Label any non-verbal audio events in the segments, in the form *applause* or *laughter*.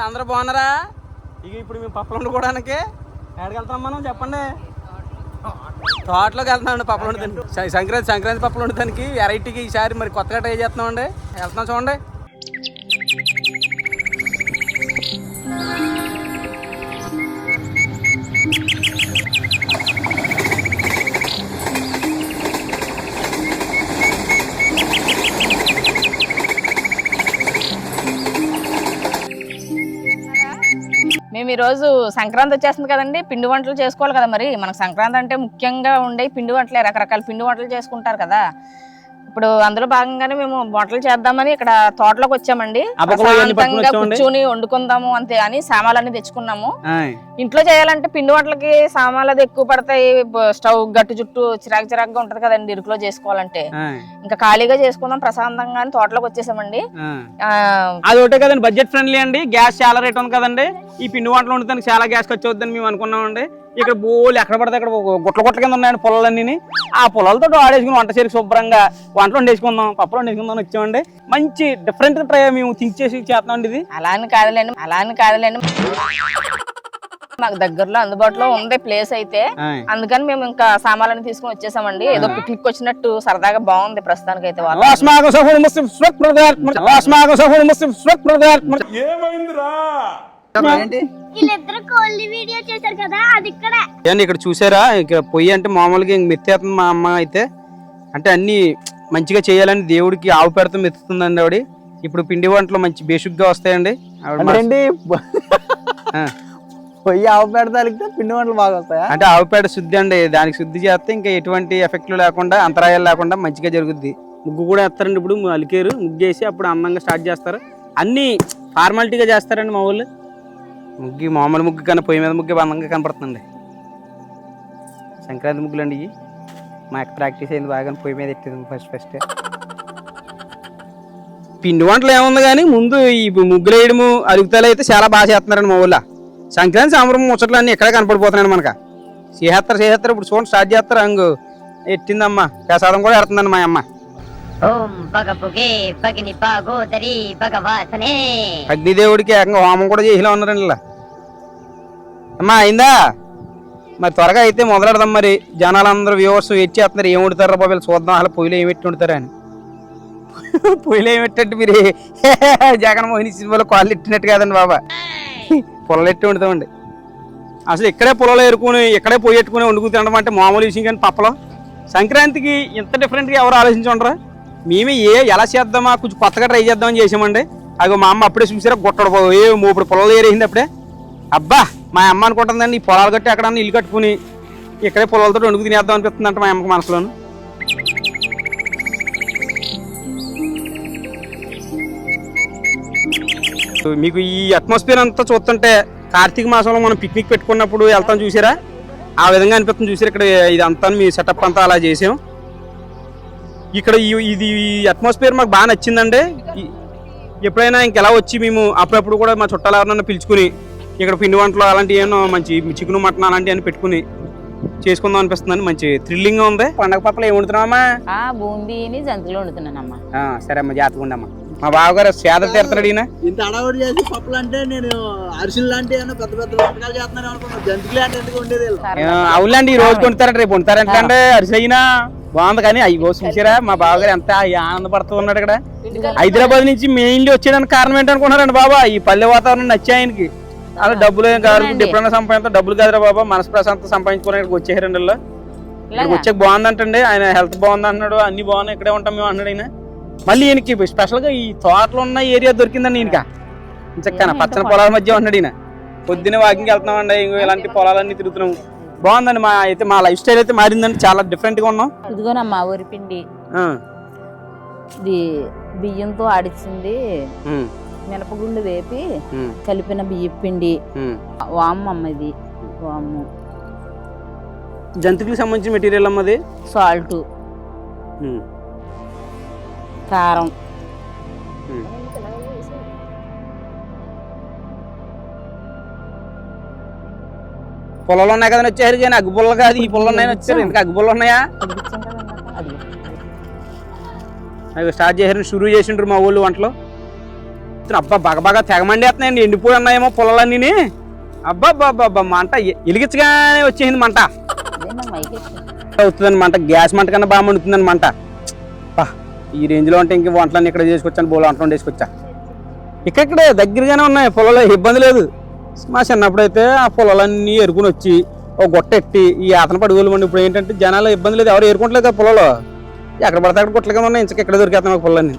అందరూ బాగున్నారా? ఇక ఇప్పుడు మేము పప్పులు వండుకోవడానికి ఎక్కడికి వెళ్తాం మనం? చెప్పండి. తోటలోకి వెళ్తున్నామండి పప్పులు వండుతానికి. స- సంక్రాంతి సంక్రాంతి పప్పులు వండుతానికి. వెరైటీకి ఈసారి మరి కొత్తగా ట్రై చేస్తున్నామండి. వెళ్తున్నాం చూడండి. మేము ఈరోజు సంక్రాంతి వచ్చేస్తుంది కదండి పిండి వంటలు చేసుకోవాలి కదా మరి. మనకు సంక్రాంతి అంటే ముఖ్యంగా ఉండే పిండి వంటలే రకరకాల పిండి వంటలు చేసుకుంటారు కదా. ఇప్పుడు అందులో భాగంగానే మేము వంటలు చేద్దామని ఇక్కడ తోటలోకి వచ్చామండి. ప్రశాంతంగా. కూర్చుని వండుకుందాము అంతే అని సామాన్లన్నీ తెచ్చుకున్నాము. ఇంట్లో చేయాలంటే పిండి వంటలకి సామాన్లు అది ఎక్కువ పడతాయి. స్టవ్ గట్టు చుట్టూ చిరాకు చిరాకుగా ఉంటది కదండి ఇరుకులో చేసుకోవాలంటే. ఇంకా ఖాళీగా చేసుకుందాం ప్రశాంతంగా తోటలోకి వచ్చేసామండి. అది ఒకటే కదండి బడ్జెట్ ఫ్రెండ్లీ అండి గ్యాస్ చాలా రేట్ ఉంది కదండి. ఈ పిండి వంటలు వండుతానికి చాలా గ్యాస్ ఖర్చు అవుతుందని మేము అనుకున్నామండి. ఇక్కడ బోలు ఎక్కడ పడితే అక్కడ గుట్ల గుట్ల కింద ఉన్నాయండి పొలాలన్నీ ఆ పొలాలతో ఆడేసుకుని వంట చేసి శుభ్రంగా వంటలు వండేసుకుందాం పప్పులు వండేసుకుందాం వచ్చామండి. మంచి డిఫరెంట్ ట్రై మేము థింక్ చేసి చేస్తున్నాం ఇది. అలా అని కాదులేండి అలా అని కాదులేండి. మాకు దగ్గరలో అందుబాటులో ఉంది ప్లేస్ అయితే. అందుకని మేము ఇంకా సామాన్లను తీసుకుని వచ్చేసామండి. ఏదో పిక్నిక్ వచ్చినట్టు సరదాగా బాగుంది ప్రస్తుతానికి అయితే వాతావరణం. వీళ్ళిద్దరు కోళ్ళి వీడియో చేశారు కదా అది ఇక్కడ. ఇక్కడ చూసారా? ఇక పొయ్యి అంటే మామూలుగా ఇంక మెత్తేస్తుంది మా అమ్మ అయితే. అంటే అన్ని మంచిగా చేయాలని దేవుడికి ఆవు పెడతాం మెత్తుతుందండి ఆవిడ. ఇప్పుడు పిండి వంటలు మంచి బేసిక్గా వస్తాయండి. ఆవిడ ఆ. పొయ్యి ఆవు పెడతాలికి పిండి వంటలు బాగా వస్తాయా? అంటే ఆవు పేడ శుద్ధి అండి. దానికి శుద్ధి చేస్తే ఇంకా ఎటువంటి ఎఫెక్ట్లు లేకుండా అంతరాయాలు లేకుండా మంచిగా జరుగుద్ది. ముగ్గు కూడా వేస్తారండి ఇప్పుడు అలికేరు ముగ్గు వేసి అప్పుడు అందంగా స్టార్ట్ చేస్తారు. అన్ని ఫార్మాలిటీగా చేస్తారండి మా ఊళ్ళు. ముగ్గు మామూలు ముగ్గు కన్నా పొయ్యి మీద ముగ్గు అందంగా కనపడుతుందండి. సంక్రాంతి ముగ్గులు అండి ఇవి. మా అక్క ప్రాక్టీస్ అయింది బాగా పొయ్యి మీద ఎట్టింది ఫస్ట్ ఫస్ట్. పిండి వంటలు ఏముంది కానీ ముందు ఈ ముగ్గులు వేయడము అరుగుతాలు అయితే చాలా బాగా చేస్తున్నారండి మా ఊళ్ళో. సంక్రాంతి సాంబ్రం ముచ్చట్లు అన్నీ ఇక్కడే కనపడిపోతున్నాయి మనక. చేస్తారు చేస్తారు ఇప్పుడు చూడండి స్టార్ట్ చేస్తారు. అంగు ఎట్టిందమ్మా? ప్రసాదం కూడా ఎడుతుందండి మా అమ్మ. అగ్నిదేవుడికి ఏకంగా హోమం కూడా చేసిలా ఉన్నారండి ఇలా. అమ్మా అయిందా? మరి త్వరగా అయితే మొదలెడదాం మరి. జనాలందరూ వ్యూవర్స్ వెయిట్ చేస్తున్నారు. ఏం వండుతారో బాబు చూద్దాం. అసలు పొయ్యిలో ఏం పెట్టి వండుతారా అని. *laughs* పొయ్యిలో ఏం పెట్టంటే మీరు? *laughs* జగన్మోహన్ సినిమాలో కాళ్ళు ఎట్టినట్టు కాదండి బాబా. పొలలు ఎట్టి వండుతామండి. అసలు ఇక్కడే పొలాలు ఏరుకుని ఇక్కడే పొయ్యి పెట్టుకుని వండుకుని తినడం అంటే మామూలు విషయం కానీ పప్పలో సంక్రాంతికి ఇంత డిఫరెంట్గా ఎవరు ఆలోచించి మేమే ఏ ఎలా చేద్దామా? కొంచెం కొత్తగా ట్రై చేద్దామని చేసామండి. అది మా అమ్మ అప్పుడే చూసారా? గుట్టడు ఏ మూపుడు పొలాలు ఏరేసింది అప్పుడే. అబ్బా! మా అమ్మ అనుకుంటుందండి ఈ పొలాలు కట్టి అక్కడ ఇల్లు కట్టుకుని ఇక్కడే పొలాలతో వండుకు తినేద్దాం అనిపిస్తుంది అంట మా అమ్మకి మనసులోను. మీకు ఈ అట్మాస్ఫియర్ అంతా చూస్తుంటే కార్తీక మాసంలో మనం పిక్నిక్ పెట్టుకున్నప్పుడు వెళ్తాం చూసారా? ఆ విధంగా అనిపిస్తుంది చూసారు ఇక్కడ ఇదంతా మీ సెటప్ అంతా అలా చేసాం. ఇక్కడ ఈ- ఇది అట్మాస్ఫియర్ మాకు బాగా నచ్చిందండి. ఎప్పుడైనా ఇంకెలా వచ్చి మేము అప్పుడప్పుడు కూడా మా చుట్టాలు ఎవరైనా పిలుచుకుని ఇక్కడ పిండి వంటలు అలాంటివి ఏమో మంచి చికెన్ మటన్ అలాంటివి పెట్టుకుని చేసుకుందాం అనిపిస్తుందండి మంచి థ్రిల్లింగ్ ఉంది. పండగ పప్పలు ఏం వండుతున్నామా ఆ బూందీని జంతువులు వండుతున్నానమ్మా. సరే అమ్మా జాతకు ఉండమ్మా మా బావగారు సేద తీరుతున్నాడు ఈయన. ఇంత అడవుడు చేసి పప్పులు అంటే నేను అరిసెలు లాంటి ఏమో పెద్ద పెద్ద వంటకాలు చేస్తున్నాను అనుకున్నాను జంతువులు అంటే ఎందుకు ఉండేది అవునులేండి ఈ రోజు కొంటారట రేపు కొంటారంట అంటే అరిసైనా బాగుంది కానీ అయ్యి చూసారా? మా బావగారు ఎంత ఆనందపడుతూ ఉన్నాడు ఇక్కడ. హైదరాబాద్ నుంచి మెయిన్లీ వచ్చేయడానికి కారణం ఏంటనుకున్నారండి బాబా? ఈ పల్లె వాతావరణం నచ్చాయి ఆయనకి. అలా డబ్బులు ఏం కాదు. అవునండి. ఎప్పుడైనా సంపాదించా డబ్బులు కాదురా బాబా. మనసు ప్రశాంతత సంపాదించుకోవడానికి వచ్చేసారండి. ఇక్కడికి ఇలాగా? వచ్చాక బాగుందంటండి. ఆయన హెల్త్ బాగుంది అంటున్నాడు అన్ని బాగున్నాయి. ఇక్కడే ఉంటాం మేము అన్నాడు ఆయన మళ్ళీ ఈయనకి స్పెషల్గా ఈ తోటలో ఉన్న ఏరియా దొరికిందండి ఈయనక. చక్కన పచ్చని పొలాల మధ్య ఉన్నాడు ఈయన. పొద్దున్నే వాకింగ్ వెళ్తున్నామండి. ఇలాంటి పొలాలన్నీ తిరుగుతున్నాం. బాగుందండి. మా అయితే మా లైఫ్ స్టైల్ అయితే మారిందండి. చాలా డిఫరెంట్గా ఉన్నాం ఇదిగోనమ్మా ఇది బియ్యంతో ఆడిచ్చింది. ఉమ్, మినపగుళ్ళు వేపి కలిపిన బియ్య పిండి. వాము అమ్మ ఇది. వాము. జంతువులకు సంబంధించిన మెటీరియల్ అమ్మది సాల్ట్. కారం. పొలాలు ఉన్నాయి కదండి వచ్చారు కానీ అగ్గు పుల్ల కాదు ఈ పుల్ల ఉన్నాయని వచ్చారు. ఇంకా అగ్గు పుల్ల ఉన్నాయా? కదా స్టార్ట్ చేశారు షురూ చేసిండ్రు మా ఊళ్ళు వంటలు. చెప్తున్నా అబ్బా బాగా బాగా తెగమండేస్తున్నాయండి. ఎండిపోయి ఉన్నాయేమో పొలాలన్నీ అబ్బా అబ్బా అబ్బా మంట ఎ- ఎలిగించగానే వచ్చేసింది మంట. అవుతుందండి మంట. గ్యాస్ మంట కన్నా బాగా మండుతుందండి మంట. బా ఈ రేంజ్లో అంటే ఇంక వంటలన్నీ ఇక్కడ చేసుకొచ్చాను బోలు వంటలు చేసుకొచ్చా ఇక్కడే దగ్గరగానే ఉన్నాయి పొలంలో ఇబ్బంది లేదు. మా చిన్నప్పుడైతే ఆ పొలాలన్నీ ఎరుకుని వచ్చి ఒక గొట్టెట్టి ఈ ఆతన పడుగులు మండి. ఇప్పుడు ఏంటంటే జనాలు ఇబ్బంది లేదు. ఎవరు ఏరుకోవట్లేదు ఆ పొలంలో ఎక్కడ పడితే అక్కడ గుట్టలుగా ఉన్నాయి. ఇంచక ఇక్కడ దొరికేస్తాను పొలాన్ని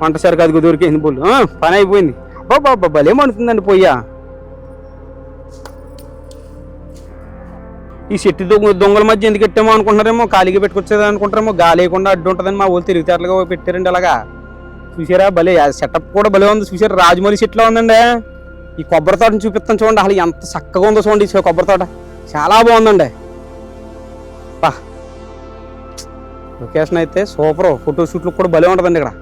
పంట సరికి అది దొరికేసింది పొల్లు పని అయిపోయింది. బాబా భలే మండుతుందండి పోయ్యా? ఈ చెట్టు దొంగ దొంగల మధ్య ఎందుకు పెట్టామో అనుకుంటున్నారేమో ఖాళీగా పెట్టుకొచ్చేది అనుకుంటారేమో గాలి లేకుండా అడ్డు ఉంటుందని మా ఊళ్ళు తిరుగుతారులుగా పెట్టారండి అలాగా. చూసారా భలే సెటప్ కూడా భలే ఉంది. చూసారా రాజమౌళి చెట్లో ఉందండి. ఈ కొబ్బరి తోటను చూపిస్తాను చూడండి అసలు ఎంత చక్కగా ఉందో చూడండి ఈ కొబ్బరి తోట. చాలా బాగుందండి. బా లొకేషన్ అయితే సూపర్. ఫోటో షూట్లు కూడా భలే ఉంటుందండి ఇక్కడ.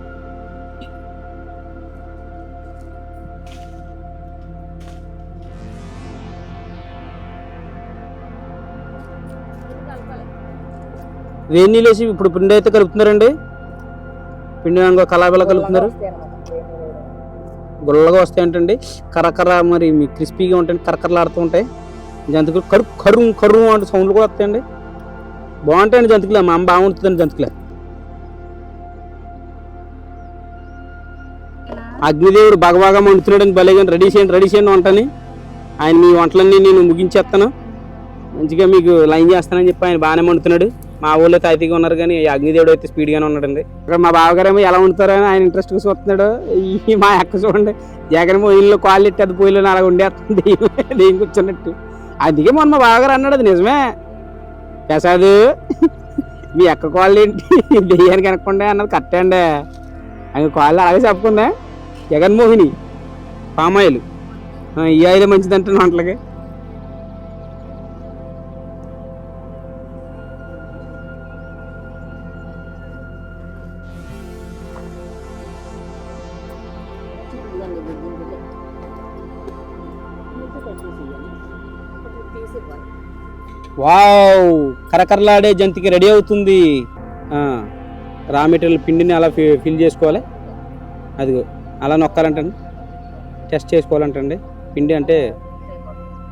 వేడి నీళ్ళు వేసి ఇప్పుడు పిండి అయితే కలుపుతున్నారండి. పిండి కలాబిలా కలుపుతున్నారు గుల్లగా వస్తాయి ఏంటండి కరకర మరి మీ క్రిస్పీగా ఉంటాయి కరకరలాడుతూ ఉంటాయి. జంతికలు కరు కరు కరు అంటే సౌండ్లు కూడా వస్తాయండి. బాగుంటాయండి జంతికలు. మా అమ్మ బాగుంటుందండి జంతికలు. అగ్నిదేవుడు బాగా బాగా మండుతున్నాడని భలే కానీ రెడీ చేయండి రెడీ చేయండి వంటని. ఆయన మీ వంటలన్నీ నేను ముగించేస్తాను. మంచిగా మీకు లైన్ చేస్తానని చెప్పి ఆయన బాగానే మండుతున్నాడు మా ఊళ్ళో తాయితీగా ఉన్నారు కానీ అగ్నిదేవుడు అయితే స్పీడ్గానే ఉన్నాడండి. ఇక్కడ మా బావగారేమో ఎలా ఉంటారని ఆయన ఇంట్రెస్ట్గా చూస్తున్నాడు ఈ మా అక్క చూడండి జగన్మో ఇల్లు కాళ్ళు ఎట్టి అది పోయిలో అలా ఉండేస్తుంది దేని కూర్చున్నట్టు. అందుకే మొన్న మా బావగారు అన్నాడు అది నిజమే. ప్రసాద్ మీ అక్క కాళ్ళు ఏంటి? దెయ్యానికి వెనకుండా అన్నది కరెక్టే అండి. ఆయన కాళ్ళు అలాగే చెప్పుకుందా? Jaganmohini palm oil. ఈ ఆయిల్ మంచిదంటే వంటలకి వావ్ కరకరలాడే జంతికి రెడీ అవుతుంది. రా మెటీరియల్ పిండిని అలా ఫి- ఫిల్ చేసుకోవాలి. అదిగో అలా నొక్కాలంటండి. టెస్ట్ చేసుకోవాలంటండి. పిండి అంటే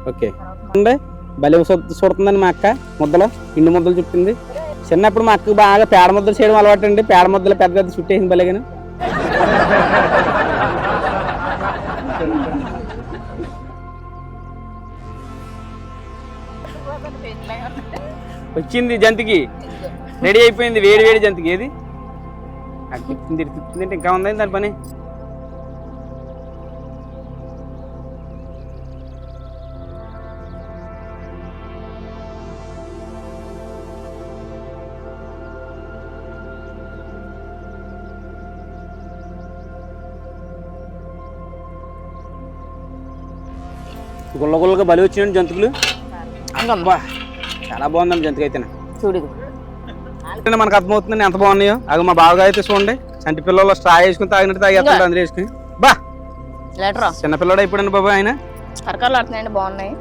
ఓకే. ఉండే భలే చూడుతుందండి మా అక్క ముద్దలో. పిండి ముద్దలు చుట్టింది. చిన్నప్పుడు మా అక్క బాగా పేడ ముద్దలు చేయడం అలవాటు అండి పేడ ముద్దలు పెద్ద పెద్ద చుట్టేసింది భలేగాను. వచ్చింది జంతికి. రెడీ అయిపోయింది వేడి వేడి జంతికి. ఏది? అది తిప్పింది అంటే ఇంకా ఉందండి దాని పని? గుల్ల గుల్లగా బలి వచ్చినండి జంతుకులు. అబ్బా చాలా బాగుందండి జంతుకు అయితే చూడు మనకు అర్థమవుతుందండి ఎంత బాగున్నాయో. అది మా బావగా అయితే చూడండి చంటి పిల్లలు స్ట్రా వేసుకుని తాగినట్టు తాగేస్తాడు అందరూ వేసుకుని. బా. లెటరా? చిన్నపిల్లడు అయిపోయాడు బాబా ఆయన. కరకరలు ఆడుతున్నాయండి బాగున్నాయి.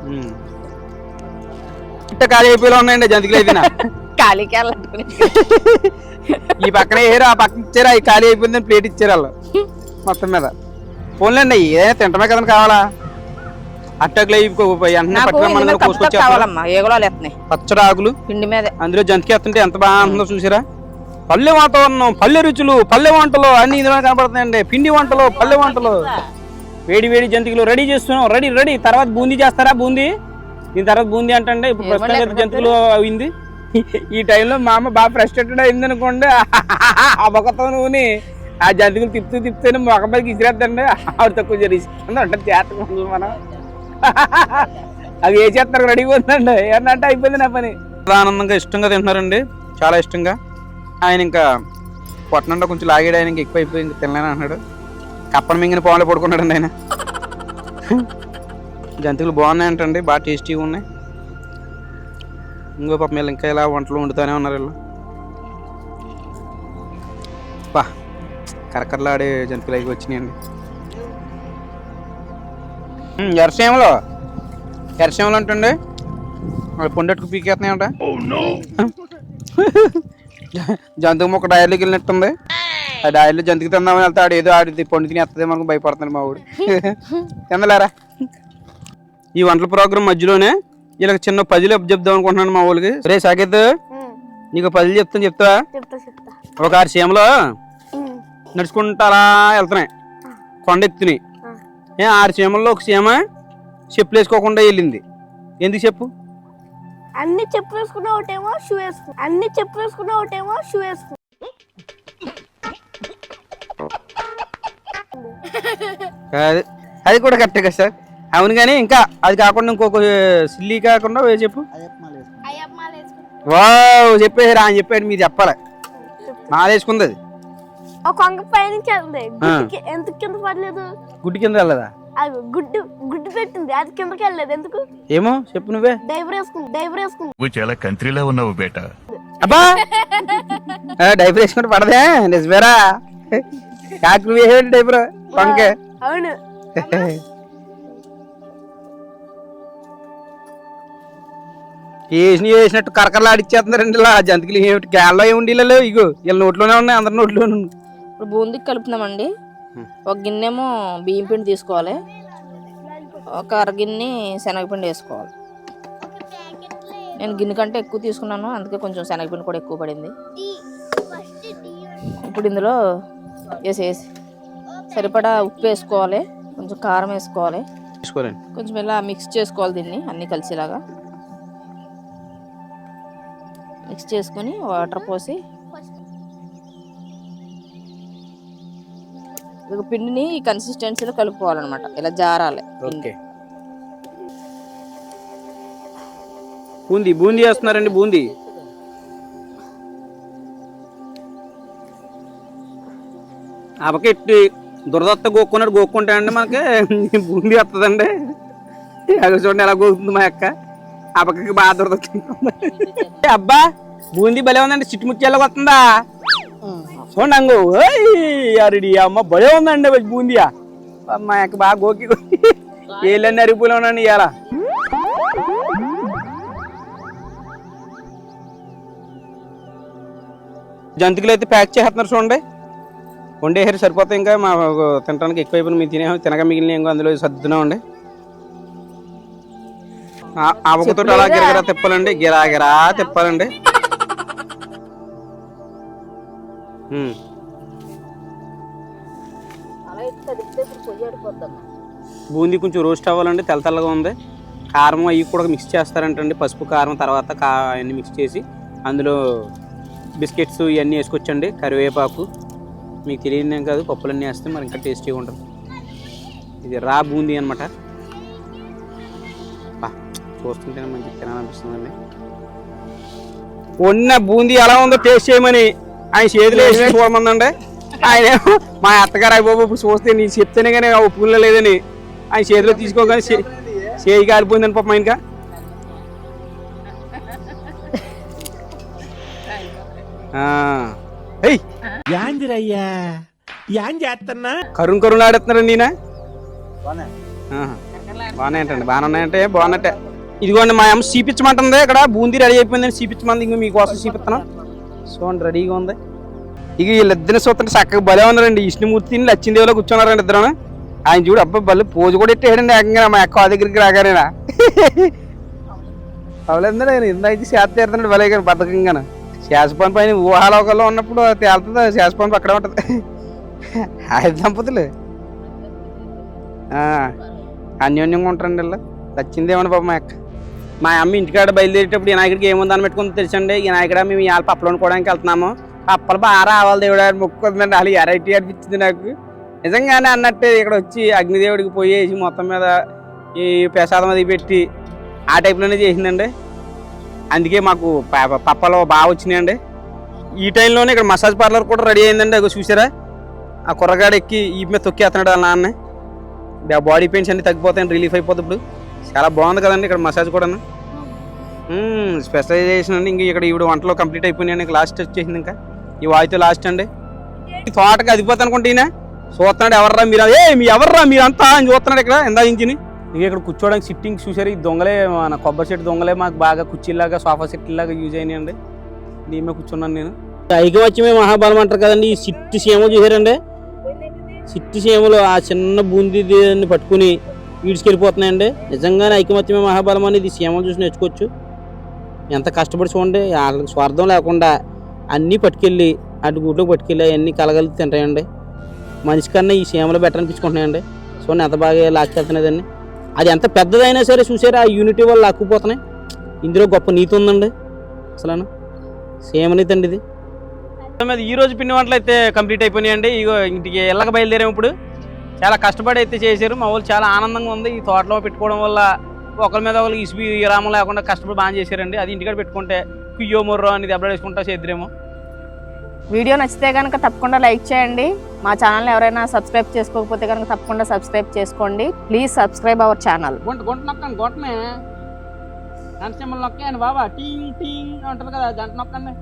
ఇట్ట ఖాళీ అయిపోయి ఉన్నాయండి జంతికలు అయితే వెళ్ళట్టుకుని *laughs* ఈ పక్కన వేయరు ఆ పక్కన ఇచ్చారు అవి ఖాళీ అయిపోయిందని ప్లేట్ ఇచ్చారు వాళ్ళు. మొత్తం మీద. ఫోన్లేండి ఏదైనా తింటమే కదండి కావాలా? అట్టకులు వెంటనే కావాలమ్మా? ఏగోళాలు ఎత్తున్నాయి. పచ్చడి ఆకులు పిండి మీదే అందులో జంతికి ఎత్తుంటే ఎంత బాగుందో చూసారా? పల్లె వాతావరణం పల్లె రుచులు పల్లె వంటలు అన్ని ఇందులో కనపడుతున్నాయండి. పిండి వంటలు పల్లె వంటలు. వేడి వేడి జంతికలు రెడీ చేస్తున్నాం. Ready ready. తర్వాత బూందీ చేస్తారా బూందీ? దీని తర్వాత బూందీ అంటే ఇప్పుడు లేకపోతే జంతికలు అయింది. ఈ టైంలో మా అమ్మ బాగా ఫ్రస్ట్రేటెడ్ అయింది అనుకోండి ఆ మొక్కతో నూనె ఆ జంతికలు తిప్పుతూ తిప్పుతూనే మొక్క పైకి ఇసిరేద్దండి. ఆవిడ తక్కువ జరిగింది అంటే చేత మనం అవి ఏ చేస్తారు రెడీ పోతుందండి ఏమన్నా అయిపోయింది నా పని. ఆనందంగా ఇష్టంగా తింటున్నారండి. చాలా ఇష్టంగా. ఆయన ఇంకా పొట్టనంటే కొంచెం లాగాడు. ఆయన ఇంకా ఎక్కువ అయిపోయి ఇంకా తినలేను అన్నాడు. కప్పన మింగిన పాములు పడుకున్నాడండి ఆయన. జంతువులు బాగున్నాయంటండి. బాగా టేస్టీగా ఉన్నాయి. ఇంకో పాప వీళ్ళు ఇంకా ఇలా వంటలు వండుతూనే ఉన్నారు వీళ్ళు. బా కరకరలాడే జంతువులు అవి వచ్చినాయండి. ఎర్రసేమలో. ఎర్రసేమలు అంటుండే. పొండట్టుకు పీకేస్తున్నాయంట జంతువు మొక్క డైర్లోకి వెళ్ళినట్టుంది. ఆ డాయిలో జంతికి తిందామని వెళ్తే ఆడు ఏదో ఆడి పండు తిని ఎత్తదే మనకు భయపడుతున్నాడు మా వాడు తిందలేరా ఈ వంటల ప్రోగ్రామ్ మధ్యలోనే వీళ్ళకి చిన్న పజిల్ చెప్దాం అనుకుంటున్నాను మా వాళ్ళకి రే సాకేత్ నీకు పజిల్ చెప్తాను చెప్తావా? చెప్తా ఒక ఆరు సీమలో నడుచుకుంటా అలా వెళ్తున్నాయి. కొండ ఎత్తుని. ఏ ఆరు సీమల్లో ఒక సీమ చెప్పులు వేసుకోకుండా వెళ్ళింది. ఎందుకు చెప్పు? అన్ని చెప్పు వేసుకున్న ఒకటేమో షూ వేసుకు. అన్ని చెప్పు వేసుకున్న ఒకటేమో షూ వేసుకు. కాదు అది కూడా కరెక్టే కదా సార్. అవును కానీ ఇంకా అది కాకుండా ఇంకొక సిల్లీ కాకుండా ఏ చెప్పు. వావ్ చెప్పేసారు ఆయన చెప్పాడు మీరు చెప్పాలి. మాలేసుకుంది అది. ఒక కొంగ పైనుంచి వెళ్తుంది. ఆ. గుడ్డుకి ఎందుకు కింద పడలేదు? గుడ్డి కింద వెళ్ళదా? అది గుడ్డు గుడ్డు పెట్టింది. అది కిందకి వెళ్ళలేదు. ఎందుకు? ఏమో చెప్పు నువ్వే. డైవర్ వేసుకుంది డైవర్ వేసుకుంది. నువ్వు చాలా కంట్రీలో ఉన్నావు బేటా. అబ్బా! ఆ, డైపర్ వేసుకుంటే పడదే నిజమేరా? కాకి నువ్వు వేసేవాడు డైపర్? పంకే అవును. వేసిన వేసినట్టు కరకరలు ఆడిచ్చేస్తున్నారండి ఇలా జంతికలు ఏమిటి? గాల్లో ఏమి ఉండేలో ఇగో వీళ్ళ నోట్లోనే ఉన్నాయి అందరి నోట్లోనే ఉన్నాయి. ఇప్పుడు బూందీకి కలుపుతున్నామండి. ఒక గిన్నెమో బియ్యం పిండి తీసుకోవాలి. ఒక అరగిన్ని శనగపిండి వేసుకోవాలి. నేను గిన్నె కంటే ఎక్కువ తీసుకున్నాను అందుకే కొంచెం శనగపిండి కూడా ఎక్కువ పడింది. ఇప్పుడు ఇందులో వేసేసి సరిపడా ఉప్పు వేసుకోవాలి కొంచెం కారం వేసుకోవాలి. కొంచెం ఇలా మిక్స్ చేసుకోవాలి దీన్ని అన్నీ కలిసేలాగా. మిక్స్ చేసుకొని వాటర్ పోసి పిండిని ఈ కన్సిస్టెన్సీలో కలుపుకోవాలన్నమాట. ఇలా జారాలి. ఓకే. బూందీ బూందీ వేస్తున్నారండి బూందీ. ఆ పక్క ఇట్టి దురదత్త గోక్కున్నాడు గోక్కుంటా అండి మనకి బూందీ వస్తుందండి అది చూడండి ఎలా గోకుతుంది మా అక్క. ఆ పక్కకి బాగా దురదత్త అబ్బా బూందీ భలే ఉందండి చిట్టుముచ్చేలాగా వస్తుందా? చూడండి అంగు అరెడి అమ్మ భలే ఉందండి బూందీయా. మా అక్క బాగా గోకి *laughs* ఏళ్ళని అరిగిపోలే ఉన్నాను ఇవాళ జంతికలు అయితే ప్యాక్ చేస్తున్నారు చూడండి. వండేసారు సరిపోతాయి ఇంకా మా తినడానికి ఎక్కువ అయిపోయిన మేము తినే తినక మిగిలిన ఇంకా అందులో సర్దునా ఉండే. అవకతో అలా గిరగిరా తిప్పాలండి గిరా గిరా తిప్పాలండి. బూందీ కొంచెం రోస్ట్ అవ్వాలండి తెల్ల తెల్లగా ఉంది. కారం అవి కూడా మిక్స్ చేస్తారంటండి పసుపు కారం తర్వాత కా అవన్నీ మిక్స్ చేసి అందులో బిస్కెట్స్ ఇవన్నీ వేసుకొచ్చండి కరివేపాకు. మీకు తెలియదు కాదు పప్పులన్నీ వేస్తే మరి ఇంకా టేస్టీగా ఉంటుంది. ఇది రా బూందీ అనమాట చూస్తుంటేనే మంచి తినాలనిపిస్తుందండి. ఉన్న బూందీ ఎలా ఉందో టేస్ట్ చేయమని. ఆయన చేతిలో వేసి చూడమందండి. ఆయన మా అత్తగారు అయ్య బాబు ఇప్పుడు చూస్తే నీ చెప్తేనే కానీ ఒప్పుకునే లేదని. ఆయన చేతిలో తీసుకోగానే చే- చేయి కాలిపోయిందని పాపం ఇంకా యాందిరయ్యా యాన్ చేస్తున్నా కరుణ్ కరుణ్ ఆడుతున్నారండి ఈయన. బాగానే ఏంటండి బాగానే ఉన్నాయంటే బాగున్నట్టే. ఇదిగోండి మా అమ్మ చూపించమంటుంది. ఇక్కడ బూందీ రెడీ అయిపోయిందని చూపించమంది ఇంక మీకోసం చూపిస్తాను చూడండి రెడీగా ఉంది. ఇక వీళ్ళిద్దరిని చూస్తుంటే చక్కగా భలే ఉన్నారండి. విష్ణుమూర్తిని లచ్చిందేవిలో కూర్చున్నారండి ఇద్దరు. ఆయన చూడు అబ్బాయి భలే పోజు కూడా ఎట్టేయడండి ఏకంగా మా అక్క దగ్గరికి రాగానేనా అవలేదండి నేను ఇందాక చేత తీరుతున్నాడు భలే కానీ బద్ధకంగా శాసపని పైన ఊహాలోకంలో ఉన్నప్పుడు తేలుతుంది శాసపని అక్కడే ఉంటుంది. ఆయన దంపతులు. అన్యోన్యంగా ఉంటారండి వీళ్ళు. లచ్చిందేమని బాబు మా అక్క. మా అమ్మ ఇంటికాడ బయలుదేరేటప్పుడు వినాయకుడికి ఏముందని పెట్టుకుని తెలుసండి. ఈ నాయకుడ మేము ఇవాళ పప్పలు వండుకోవడానికి వెళ్తున్నాము. పప్పలు బాగా రావాలి దేవుడు అని మొక్కుందండి అసలు ఎరైటీ అనిపించింది నాకు. నిజంగానే అన్నట్టే ఇక్కడ వచ్చి అగ్నిదేవుడికి పోయేసి మొత్తం మీద ఈ ప్రసాదం అది పెట్టి ఆ టైప్లోనే చేసిందండి. అందుకే మాకు ప- పప్పలు బాగా వచ్చినాయండి. ఈ టైంలోనే ఇక్కడ మసాజ్ పార్లర్ కూడా రెడీ అయిందండి. అది చూసారా? ఆ కుర్రగాడు ఎక్కి ఈ మీద తొక్కేస్తున్నాడు వాళ్ళ నాన్న. బాడీ పెయిన్స్ అన్నీ తగ్గిపోతాయి రిలీఫ్ అయిపోతుంది ఇప్పుడు. చాలా బాగుంది కదండి ఇక్కడ మసాజ్ కూడా స్పెషలైజేషన్ అండి. ఇంక ఇక్కడ ఇప్పుడు వంటలో కంప్లీట్ అయిపోయినాయి ఇంకా లాస్ట్ వచ్చేసింది ఇంకా. ఈ వాయితో లాస్ట్ అండి. ఈ తోటకి అదిపోతా అనుకుంటే ఈయన. చూస్తున్నాడు ఎవర్రా మీరు? ఏ మీ ఎవర్రా మీరంతా అని చూస్తున్నాడు ఇక్కడ ఎందా ఇంజిని. ఇక ఇక్కడ కూర్చోడానికి సిట్టింగ్ చూసారు ఈ దొంగలే మన కొబ్బరి చెట్టు దొంగలే మాకు బాగా కుర్చీలాగా సోఫా సెట్ లాగా యూజ్ అయినాయండి. దీని మీద కూర్చున్నాను నేను. ఐకమత్యమే మహాబలం అంటారు కదండి. ఈ సిట్టి సీమ చూసారండి సిట్టి సీమలు ఆ చిన్న బూందీ దీన్ని పట్టుకుని ఈడ్చుకెళ్ళిపోతున్నాయండి. నిజంగానే ఐకమత్యమే మహాబలం అనేది సీమను చూసి నేర్చుకోవచ్చు. ఎంత కష్టపడి చూడండి వాళ్ళకి స్వార్థం లేకుండా అన్నీ పట్టుకెళ్ళి అటు గూట్లో పట్టుకెళ్ళి అవన్నీ కలగలి తింటాయండి. మనిషి కన్నా ఈ సీమలు బెటర్ అనిపించుకుంటున్నాయండి. చూడండి ఎంత బాగా లాక్కెళ్తున్నదండి అది ఎంత పెద్దదైనా సరే చూసారా ఆ యూనిటీ వల్ల లాక్కుపోతున్నాయి. ఇందులో గొప్ప నీతి ఉందండి. అసలు సీమనీతి అండి ఇది. మీద ఈ రోజు పిండి వంటలు అయితే కంప్లీట్ అయిపోయినాయండి. ఇగో ఇంటికి ఎల్లక బయలుదేరాము ఇప్పుడు. చాలా కష్టపడి అయితే చేశారు. మా వాళ్ళు చాలా ఆనందంగా ఉంది. ఈ తోటలో పెట్టుకోవడం వల్ల ఒకరి మీద ఒకరికి ఇసుపు విరామం లేకుండా కష్టపడి బాగా చేశారండి. అది ఇంటికాడ పెట్టుకుంటే కుయ్యో మొర్రో అని దెబ్బ వేసుకుంటా చేద్దరేమో. వీడియో నచ్చితే కనుక తప్పకుండా లైక్ చేయండి. మా ఛానల్ ఎవరైనా సబ్స్క్రైబ్ చేసుకోకపోతే కనుక తప్పకుండా సబ్స్క్రైబ్ చేసుకోండి. Please subscribe our channel. గుంట గుంట నొక్కండి గుంటనే. గంట సింబల్ నొక్కాయండి బాబా. టీంగ్ టీంగ్ అంటుంది కదా గంట నొక్కండి.